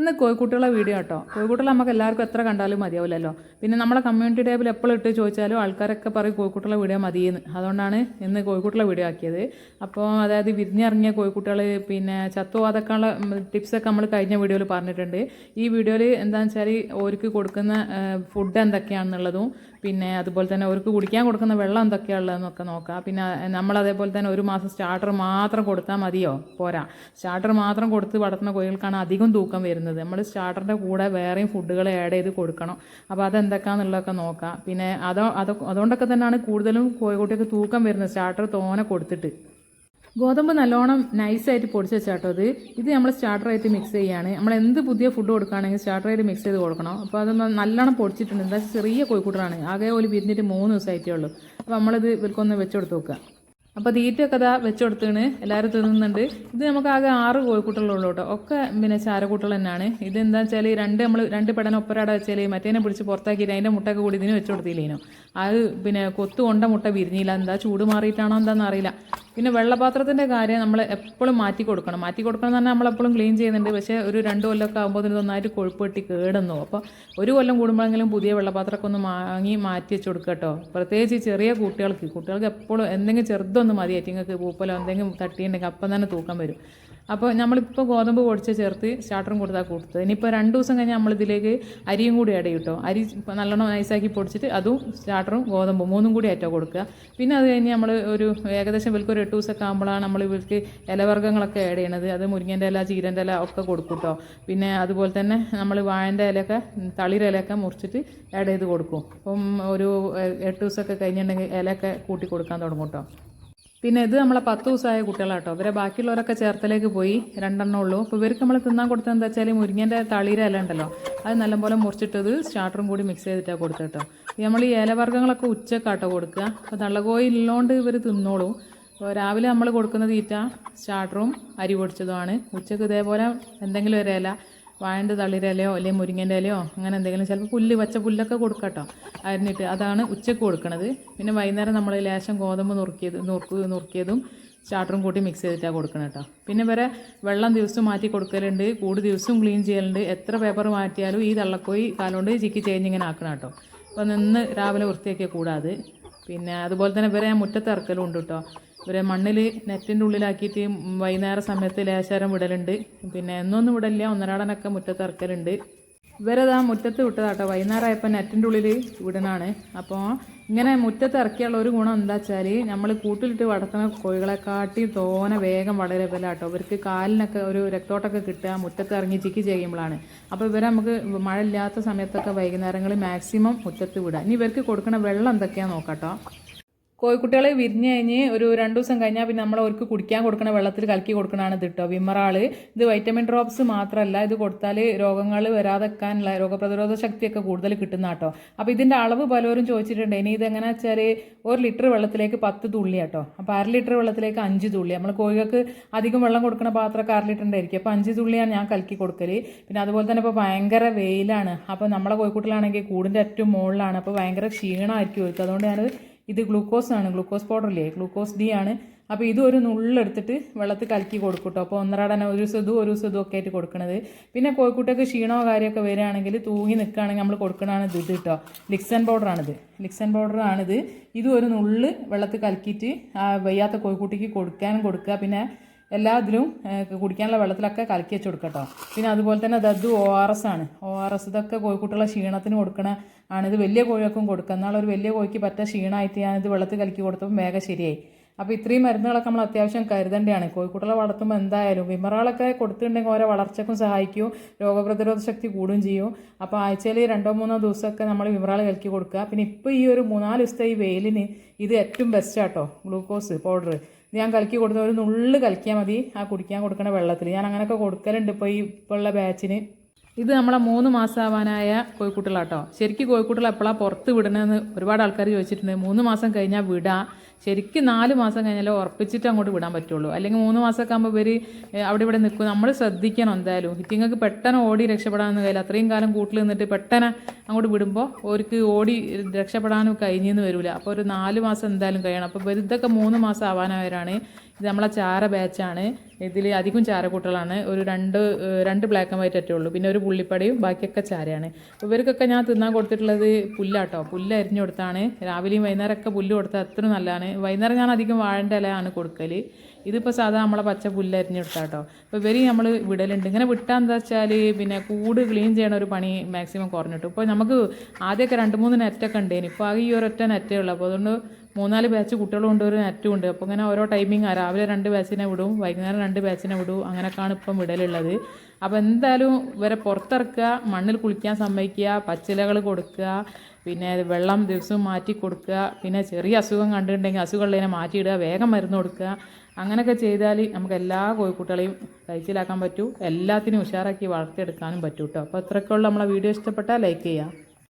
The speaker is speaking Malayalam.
ഇന്ന് കോഴിക്കുട്ടികളെ വീഡിയോ കേട്ടോ കോഴിക്കുട്ടികളെ നമുക്ക് എല്ലാവർക്കും എത്ര കണ്ടാലും മതിയാവില്ലല്ലോ. പിന്നെ നമ്മളെ കമ്മ്യൂണിറ്റി ടേബിൾ എപ്പോൾ ഇട്ട് ചോദിച്ചാലും ആൾക്കാരൊക്കെ പറയും കോഴിക്കുട്ടികളെ വീഡിയോ മതിയെന്ന്. അതുകൊണ്ടാണ് ഇന്ന് കോഴിക്കുട്ടികളെ വീഡിയോ ആക്കിയത്. അപ്പോൾ അതായത് വിരിഞ്ഞിറങ്ങിയ കോഴിക്കുട്ടികൾ പിന്നെ ചത്തുപോകാതൊക്കെയുള്ള ടിപ്സൊക്കെ നമ്മൾ കഴിഞ്ഞ വീഡിയോയിൽ പറഞ്ഞിട്ടുണ്ട്. ഈ വീഡിയോയിൽ എന്താണെന്ന് വെച്ചാൽ ഓർക്ക് കൊടുക്കുന്ന ഫുഡ് എന്തൊക്കെയാണെന്നുള്ളതും പിന്നെ അതുപോലെ തന്നെ അവർക്ക് കുടിക്കാൻ കൊടുക്കുന്ന വെള്ളം എന്തൊക്കെയാണുള്ളതെന്നൊക്കെ നോക്കാം. പിന്നെ നമ്മൾ അതേപോലെ തന്നെ ഒരു മാസം സ്റ്റാർട്ടർ മാത്രം കൊടുത്താൽ മതിയോ? പോരാ. സ്റ്റാർട്ടർ മാത്രം കൊടുത്ത് വളർത്തുന്ന കോഴികൾക്കാണ് അധികം തൂക്കം വരുന്നത്. നമ്മൾ സ്റ്റാർട്ടറിന്റെ കൂടെ വേറെയും ഫുഡുകൾ ആഡ് ചെയ്ത് കൊടുക്കണം. അപ്പോൾ അതെന്തൊക്കെയാണെന്നുള്ളതൊക്കെ നോക്കാം. പിന്നെ അതോ അത് അതുകൊണ്ടൊക്കെ തന്നെയാണ് കൂടുതലും കോഴിക്കുട്ടിക്ക് തൂക്കം വരുന്നത്. സ്റ്റാർട്ടർ തോനെ കൊടുത്തിട്ട്. ഗോതമ്പ് നല്ലോണം നൈസായിട്ട് പൊടിച്ച് വെച്ചാട്ടോ അത് ഇത് നമ്മൾ സ്റ്റാർട്ടറായിട്ട് മിക്സ് ചെയ്യാണ്. നമ്മൾ എന്ത് പുതിയ ഫുഡ് കൊടുക്കുകയാണെങ്കിൽ സ്റ്റാർട്ടറായിട്ട് മിക്സ് ചെയ്ത് കൊടുക്കണം. അപ്പോൾ അത് നല്ലോണം പൊടിച്ചിട്ടുണ്ട്. എന്താ ചെറിയ കോഴിക്കൂട്ടറാണ് ആകെ ഒരു വിരിഞ്ഞിട്ട് മൂന്ന് ദിവസമായിട്ടേ ഉള്ളൂ. അപ്പോൾ നമ്മളിത് ഇവർക്കൊന്ന് വെച്ചെടുത്ത് നോക്കുക. അപ്പോൾ തീറ്റയൊക്കെ അതാ കൊടുത്തേണ് എല്ലാവരും തിന്നുന്നുണ്ട്. ഇത് നമുക്ക് ആകെ ആറ് കോഴിക്കുട്ടികളുള്ളൂ കേട്ടോ ഒക്കെ പിന്നെ ചാരക്കൂട്ടൽ തന്നെയാണ് ഇത് എന്താ വെച്ചാൽ രണ്ട് നമ്മൾ രണ്ട് പെടന ഒപ്പരാടെ വെച്ചാൽ മറ്റേനെ പിടിച്ച് പുറത്താക്കിയിട്ട് അതിന്റെ മുട്ടൊക്കെ കൂടി ഇതിന് വെച്ച് കൊടുത്തില്ലേനോ അത് പിന്നെ കൊത്തു കൊണ്ട മുട്ട വിരിഞ്ഞില്ല. എന്താ ചൂട് മാറിയിട്ടാണോ എന്താണെന്ന് അറിയില്ല. പിന്നെ വെള്ളപാത്രത്തിന്റെ കാര്യം നമ്മൾ എപ്പോഴും മാറ്റി കൊടുക്കണം. മാറ്റി കൊടുക്കണം പറഞ്ഞാൽ നമ്മളെപ്പോഴും ക്ലീൻ ചെയ്യുന്നുണ്ട്. പക്ഷേ ഒരു രണ്ട് കൊല്ലമൊക്കെ ആകുമ്പോൾ ഇതിന് നന്നായിട്ട് കൊഴുപ്പ് കെട്ടി കേടുന്നു. അപ്പോൾ ഒരു കൊല്ലം കൂടുമ്പോഴെങ്കിലും പുതിയ വെള്ളപാത്രമൊക്കെ ഒന്ന് വാങ്ങി മാറ്റി വെച്ച് കൊടുക്കുക കേട്ടോ. പ്രത്യേകിച്ച് ചെറിയ കുട്ടികൾക്ക്. കുട്ടികൾക്ക് എപ്പോഴും എന്തെങ്കിലും ചെറുതൊന്നും മതി ഏറ്റിങ്ങൾക്ക് പൂപ്പലോ എന്തെങ്കിലും തട്ടിയിട്ടുണ്ടെങ്കിൽ അപ്പം തന്നെ തൂക്കം വരും. അപ്പോൾ നമ്മളിപ്പോൾ ഗോതമ്പ് പൊടിച്ച് ചേർത്ത് സ്റ്റാർട്ടറും കൊടുത്താൽ കൊടുത്തത്. ഇനിയിപ്പോൾ രണ്ട് ദിവസം കഴിഞ്ഞാൽ നമ്മളിതിലേക്ക് അരിയും കൂടി ചെയ്യും കേട്ടോ അരി നല്ലോണം നൈസാക്കി പൊടിച്ചിട്ട് അതും സ്റ്റാർട്ടറും ഗോതമ്പും മൂന്നും കൂടി ഏറ്റവും കൊടുക്കുക. പിന്നെ അത് കഴിഞ്ഞ് നമ്മൾ ഒരു ഏകദേശം ഇവർക്ക് ഒരു എട്ട് ദിവസമൊക്കെ ആകുമ്പോഴാണ് നമ്മൾ ഇവർക്ക് ഇലവർഗങ്ങളൊക്കെ ആഡ് ചെയ്യണത്. അത് മുരിങ്ങന്റെ ഇല ചീരന്റെ ഇല ഒക്കെ കൊടുക്കും കേട്ടോ പിന്നെ അതുപോലെ തന്നെ നമ്മൾ വാഴന്റെ ഇലയൊക്കെ തളിയുടെ ഇലയൊക്കെ മുറിച്ചിട്ട് ആഡ് ചെയ്ത് കൊടുക്കും. അപ്പം ഒരു എട്ട് ദിവസമൊക്കെ കഴിഞ്ഞിട്ടുണ്ടെങ്കിൽ ഇലയൊക്കെ കൂട്ടി കൊടുക്കാൻ തുടങ്ങും കേട്ടോ പിന്നെ ഇത് നമ്മളെ പത്ത് ദിവസമായ കുട്ടികളാട്ടോ. ഇവരെ ബാക്കിയുള്ളവരൊക്കെ ചേർത്തലേക്ക് പോയി. രണ്ടെണ്ണം ഉള്ളൂ. അപ്പോൾ ഇവർക്ക് നമ്മൾ തിന്നാൻ കൊടുത്തത് എന്താ വെച്ചാൽ മുരിങ്ങന്റെ തളിര ഇല ഉണ്ടല്ലോ. അത് നല്ലപോലെ മുറിച്ചിട്ടത് സ്റ്റാർട്ടറും കൂടി മിക്സ് ചെയ്തിട്ടാണ് കൊടുത്തിട്ടോ നമ്മൾ ഈ ഇലവർഗങ്ങളൊക്കെ ഉച്ചക്കാട്ടോ കൊടുക്കുക. അപ്പോൾ തള്ളകോയി ഇല്ലോണ്ട് ഇവർ തിന്നോളൂ. രാവിലെ നമ്മൾ കൊടുക്കുന്ന തീറ്റ സ്റ്റാർട്ടറും അരി പൊടിച്ചതുമാണ്. ഉച്ചയ്ക്ക് ഇതേപോലെ എന്തെങ്കിലും ഒരു ഇല വാഴന്റെ തളിരലയോ അല്ലെങ്കിൽ മുരിങ്ങന്റെ ഇലയോ അങ്ങനെ എന്തെങ്കിലും ചിലപ്പോൾ പുല്ല് പച്ച പുല്ലൊക്കെ കൊടുക്കട്ടോ. അരിഞ്ഞിട്ട് അതാണ് ഉച്ചയ്ക്ക് കൊടുക്കണത്. പിന്നെ വൈകുന്നേരം നമ്മൾ ലേശം ഗോതമ്പ് നുറുക്കിയത് നുറുക്ക് നുറുക്കിയതും ചാട്ടറും കൂട്ടി മിക്സ് ചെയ്തിട്ടാണ് കൊടുക്കണം കേട്ടോ പിന്നെ വരെ വെള്ളം ദിവസം മാറ്റി കൊടുക്കലുണ്ട് കൂട് ദിവസവും ക്ലീൻ ചെയ്യലുണ്ട്. എത്ര പേപ്പർ മാറ്റിയാലും ഈ തള്ളക്കോയി കാലുകൊണ്ട് ചിക്കി ചേഞ്ച് ഇങ്ങനെ ആക്കണം കേട്ടോ അപ്പോൾ നിന്ന് രാവിലെ വൃത്തിയാക്കിയ കൂടാതെ. പിന്നെ അതുപോലെ തന്നെ ഇവരെ ഞാൻ മുറ്റത്ത് ഇറക്കലും ഉണ്ട് കേട്ടോ ഇവരെ മണ്ണിൽ നെറ്റിന്റെ ഉള്ളിലാക്കിയിട്ട് വൈകുന്നേര സമയത്ത് ലേശാരം വിടലുണ്ട്. പിന്നെ എന്നൊന്നും വിടലില്ല. ഒന്നരാടനൊക്കെ മുറ്റത്ത് ഇറക്കലുണ്ട്. ഇവരതാ മുറ്റത്ത് വിട്ടതാട്ടോ. വൈകുന്നേരമായപ്പോൾ നെറ്റിന്റെ ഉള്ളിൽ വിടണാണ് അപ്പോൾ ഇങ്ങനെ മുറ്റത്ത് ഇറക്കിയുള്ള ഒരു ഗുണം എന്താ വെച്ചാൽ നമ്മൾ കൂട്ടിലിട്ട് വളർത്തുന്ന കോഴികളെക്കാട്ടി തോനെ വേഗം വളരെ വിലാട്ടോ ഇവർക്ക് കാലിനൊക്കെ ഒരു രക്തോട്ടൊക്കെ കിട്ടുക മുറ്റത്ത് ഇറങ്ങി ചിക്കി ചെയ്യുമ്പോഴാണ്. അപ്പോൾ ഇവരെ നമുക്ക് മഴ ഇല്ലാത്ത സമയത്തൊക്കെ വൈകുന്നേരങ്ങളിൽ മാക്സിമം മുറ്റത്ത് വിടാം. ഇനി ഇവർക്ക് കൊടുക്കുന്ന വെള്ളം എന്തൊക്കെയാണെന്ന് നോക്കാട്ടോ. കോഴിക്കുട്ടികൾ വിരിഞ്ഞ് കഴിഞ്ഞ് ഒരു രണ്ട് ദിവസം കഴിഞ്ഞാൽ പിന്നെ നമ്മൾ അവർക്ക് കുടിക്കാൻ കൊടുക്കുന്ന വെള്ളത്തിൽ കലക്കി കൊടുക്കണതാണ് ഇത് കേട്ടോ വിമ്മറാൾ ഇത് വൈറ്റമിൻ ഡ്രോപ്സ് മാത്രമല്ല ഇത് കൊടുത്താൽ രോഗങ്ങൾ വരാതെക്കാനുള്ള രോഗപ്രതിരോധ ശക്തിയൊക്കെ കൂടുതൽ കിട്ടുന്ന കേട്ടോ അപ്പോൾ ഇതിന്റെ അളവ് പലരും ചോദിച്ചിട്ടുണ്ട്. ഇനി ഇതെങ്ങനെ വെച്ചാൽ ഒരു ലിറ്റർ വെള്ളത്തിലേക്ക് പത്ത് തുള്ളി കേട്ടോ അപ്പോൾ അര ലിറ്റർ വെള്ളത്തിലേക്ക് അഞ്ച് തുള്ളി. നമ്മൾ കോഴികൾക്ക് അധികം വെള്ളം കൊടുക്കുന്ന പാത്രമൊക്കെ അര ലിറ്ററിന്റെ ആയിരിക്കും. അപ്പോൾ അഞ്ച് തുള്ളിയാണ് ഞാൻ കലക്കി കൊടുക്കൽ പിന്നെ അതുപോലെ തന്നെ ഇപ്പോൾ ഭയങ്കര വെയിലാണ്. അപ്പോൾ നമ്മളെ കോഴിക്കുട്ടിലാണെങ്കിൽ കൂടിന്റെ ഏറ്റവും മുകളിലാണ്. അപ്പോൾ ഭയങ്കര ക്ഷീണമായിരിക്കും ഒരുക്കുക അതുകൊണ്ട് ഞാൻ ഇത് ഗ്ലൂക്കോസ് ആണ് ഗ്ലൂക്കോസ് പൗഡർ ഇല്ലേ ഗ്ലൂക്കോസ് ഡി ആണ്. അപ്പോൾ ഇത് ഒരു നുള്ളെടുത്തിട്ട് വെള്ളത്തിൽ കലക്കി കൊടുക്കും കേട്ടോ. അപ്പോൾ ഒന്നരാടന ഒരു ദിവസം ഒരു ദിവസം ഒക്കെ ആയിട്ട് കൊടുക്കണത്. പിന്നെ കോഴിക്കുട്ടൊക്കെ ക്ഷീണമോ കാര്യമൊക്കെ വരികയാണെങ്കിൽ തൂങ്ങി നിൽക്കുകയാണെങ്കിൽ നമ്മൾ കൊടുക്കണതാണ് ഇത് കേട്ടോ. ലിക്സൺ പൗഡറാണിത്. ലിക്സൻ പൗഡറാണിത്. ഇത് ഒരു നുള്ള് വെള്ളത്തിൽ കലക്കിയിട്ട് വയ്യാത്ത കോഴിക്കുട്ടിക്ക് കൊടുക്കാനും കൊടുക്കുക. പിന്നെ എല്ലാ ഇതിലും കുടിക്കാനുള്ള വെള്ളത്തിലൊക്കെ കലക്കി വെച്ച് കൊടുക്കട്ടോ പിന്നെ അതുപോലെ തന്നെ ദദ്ദു ഒ ആർ എസ് ആണ്. ഒ ആർ എസ് ഇതൊക്കെ കോഴിക്കുട്ടികളെ ക്ഷീണത്തിന് കൊടുക്കണ ആണ്. ഇത് വലിയ കോഴിക്കും കൊടുക്കുക എന്നാൽ ഒരു വലിയ കോഴിക്ക് പറ്റ ക്ഷീണമായിട്ട് ഞാനിത് വെള്ളത്തിൽ കലക്കി കൊടുത്തപ്പോൾ വേഗം ശരിയായി. അപ്പോൾ ഇത്രയും മരുന്നുകളൊക്കെ നമ്മൾ അത്യാവശ്യം കരുതേണ്ടതാണ്. കോഴിക്കുട്ടികളെ വളർത്തുമ്പോൾ എന്തായാലും വിമറകളൊക്കെ കൊടുത്തിട്ടുണ്ടെങ്കിൽ ഓരോ വളർച്ചക്കും സഹായിക്കും. രോഗപ്രതിരോധ ശക്തി കൂടുകയും ചെയ്യും. അപ്പോൾ ആഴ്ചയിൽ രണ്ടോ മൂന്നോ ദിവസമൊക്കെ നമ്മൾ വിമറകൾ കലക്കി കൊടുക്കുക. പിന്നെ ഇപ്പോൾ ഈ ഒരു മൂന്നാൽ ദിവസത്തെ ഈ വെയിലിന് ഇത് ഏറ്റവും ബെസ്റ്റ് ആട്ടോ ഗ്ലൂക്കോസ് പൗഡർ. ഞാൻ കലക്കി കൊടുത്ത ഒരു നുള്ള് കലക്കിയാൽ മതി. ആ കുടിക്കാൻ കൊടുക്കുന്ന വെള്ളത്തിൽ. ഞാൻ അങ്ങനെയൊക്കെ കൊടുക്കലുണ്ട് ഇപ്പോൾ ഈ ഇപ്പോൾ ഉള്ള ബാച്ചിന് ഇത് നമ്മളെ മൂന്ന് മാസമാവാനായ കോഴിക്കുട്ടികളാട്ടോ. ശരിക്കും കോഴിക്കുട്ടികൾ എപ്പോഴാണ് പുറത്ത് വിടണമെന്ന് ഒരുപാട് ആൾക്കാർ ചോദിച്ചിട്ടുണ്ട്. മൂന്ന് മാസം കഴിഞ്ഞാൽ വിടാം. ശരിക്കും നാല് മാസം കഴിഞ്ഞാലേ ഉറപ്പിച്ചിട്ട് അങ്ങോട്ട് വിടാൻ പറ്റുള്ളൂ. അല്ലെങ്കിൽ മൂന്ന് മാസമൊക്കെ ആകുമ്പോൾ ഇവർ അവിടെ ഇവിടെ നിൽക്കും. നമ്മൾ ശ്രദ്ധിക്കണം എന്തായാലും. ഇറ്റിങ്ങൾക്ക് പെട്ടെന്ന് ഓടി രക്ഷപ്പെടാമെന്ന് കഴിയില്ല. അത്രയും കാലം കൂട്ടിൽ നിന്നിട്ട് പെട്ടെന്ന് അങ്ങോട്ട് വിടുമ്പോൾ അവർക്ക് ഓടി രക്ഷപ്പെടാനും കഴിഞ്ഞെന്ന് വരില്ല അപ്പോൾ ഒരു നാല് മാസം എന്തായാലും കഴിയണം. അപ്പോൾ ഇവർ ഇതൊക്കെ മൂന്ന് മാസം ആവാനായവരാണ്. ഇത് നമ്മളെ ചാര ബാച്ചാണ്. ഇതിൽ അധികം ചാരക്കൂട്ടകളാണ് ഒരു രണ്ട് രണ്ട് ബ്ലാക്ക് ആൻഡ് വൈറ്റ് ഒറ്റേ ഉള്ളൂ പിന്നെ ഒരു പുള്ളിപ്പടിയും ബാക്കിയൊക്കെ ചാരയാണ്. ഇവർക്കൊക്കെ ഞാൻ തിന്നാൻ കൊടുത്തിട്ടുള്ളത് പുല്ലാട്ടോ. പുല്ല് അരിഞ്ഞു കൊടുത്താണ്. രാവിലെയും വൈകുന്നേരമൊക്കെ പുല്ല് കൊടുത്താൽ അത്ര നല്ലതാണ്. വൈകുന്നേരം ഞാൻ അധികം വാഴന്റെ ഇലയാണ് കൊടുക്കൽ ഇതിപ്പോൾ സാധാ നമ്മളെ പച്ച പുല്ല് അരിഞ്ഞു കൊടുത്താട്ടോ ഇപ്പോൾ വെരി നമ്മൾ വിടലുണ്ട്. ഇങ്ങനെ വിട്ടാൽ എന്താ വെച്ചാൽ പിന്നെ കൂട് ക്ലീൻ ചെയ്യണ ഒരു പണി മാക്സിമം കുറഞ്ഞിട്ടു. ഇപ്പോൾ നമുക്ക് ആദ്യമൊക്കെ രണ്ട് മൂന്ന് നെറ്റൊക്കെ ഉണ്ടേനി. ഇപ്പോൾ ആകെ ഈ ഒരൊറ്റ നെറ്റേ ഉള്ളൂ. അപ്പോൾ അതുകൊണ്ട് മൂന്നാൽ ബാച്ച് കുട്ടികൾ കൊണ്ടുവരും നെറ്റും ഉണ്ട്. അപ്പോൾ ഇങ്ങനെ ഓരോ ടൈമിങ് രാവിലെ രണ്ട് ബാച്ചിനെ വിടും വൈകുന്നേരം രണ്ട് ബാച്ചിനെ വിടും. അങ്ങനെയൊക്കെയാണ് ഇപ്പം വിടലുള്ളത്. അപ്പോൾ എന്തായാലും ഇവരെ പുറത്തിറക്കുക മണ്ണിൽ കുളിക്കാൻ സമ്മതിക്കുക പച്ചിലകൾ കൊടുക്കുക പിന്നെ വെള്ളം ദിവസവും മാറ്റി കൊടുക്കുക പിന്നെ ചെറിയ അസുഖം കണ്ടിട്ടുണ്ടെങ്കിൽ അസുഖമുള്ളതിനെ മാറ്റിയിടുക വേഗം മരുന്ന് കൊടുക്കുക. അങ്ങനെയൊക്കെ ചെയ്താൽ നമുക്ക് എല്ലാ കോഴിക്കുട്ടികളെയും കഴിച്ചിലാക്കാൻ പറ്റൂ. എല്ലാത്തിനും ഉഷാറാക്കി വളർത്തിയെടുക്കാനും പറ്റൂ കേട്ടോ അപ്പോൾ ഇത്രയൊക്കെയുള്ള നമ്മളെ വീഡിയോ ഇഷ്ടപ്പെട്ടാൽ ലൈക്ക് ചെയ്യുക.